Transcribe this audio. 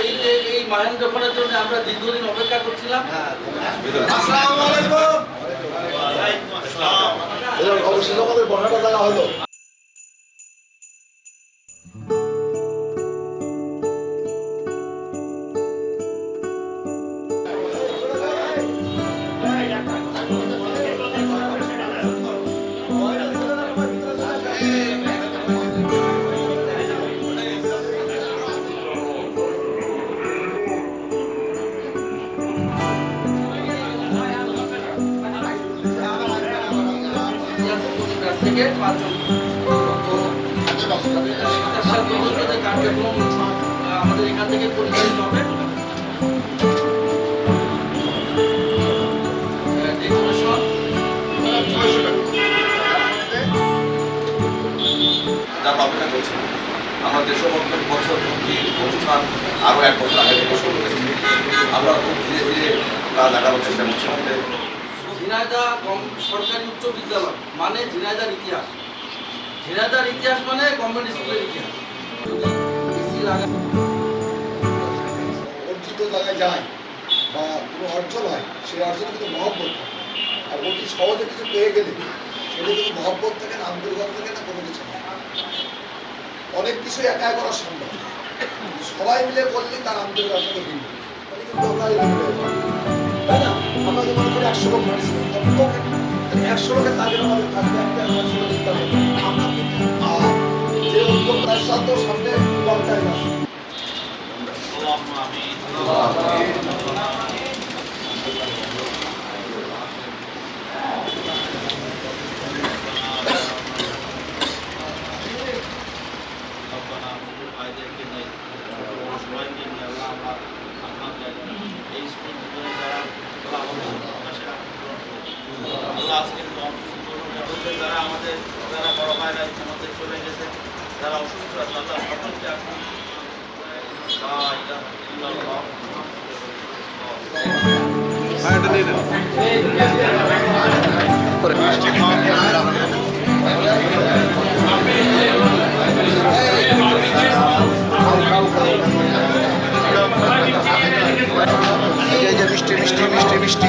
এই যে এই মহেন্দ্রক্ষণের জন্য আমরা দীর্ঘদিন অপেক্ষা করছিলাম অবশ্যই আমাদের বর্ণাটা দেখা হলো। থেকে পাঁচজন। কার্যক্রম আমাদের এখান থেকে পরিচালিত হবে। যার অপেক্ষা করছি বছর অনুষ্ঠান আরও এক বছর আগে থেকে শুরু করেছি আমরা খুব ধীরে ধীরে কাজ আগানোর চেষ্টা করছি আমাদের। ঝিনাইদা সরকারি উচ্চ বিদ্যালয়। মানে ঝিনাইদার ইতিহাস। ঝিনাইদার ইতিহাস মানে গভর্নমেন্ট স্কুলের ইতিহাস। অর্জিত জায়গায় যায় বা কোনো অর্জন হয়, সেই অর্জন কিন্তু মহব্বত আর অতি সহজে কিছু পেয়ে গেলে সেটা কিন্তু মহব্বত থাকে না, আন্তরিকতা থাকে না, কোনো কিছু না। অনেক কিছু একা করা সম্ভব। সবাই মিলে করলে তার আন্তরিকতা কিন্তু আমরা মনে করি একশো মারছি একশো লোকের তাদের আমাদের থাকবে একটা একশো লোক দিতে হবে আমরা কিন্তু, আহ, যে উদ্যোগ তার সাথেও সামনে দরকার আছে যারা আমাদের যারা বড় ভাইরা আমাদের চলে গেছে যারা অসুস্থ আছে আল্লাহ সকলকে যে মিষ্টি মিষ্টি মিষ্টি মিষ্টি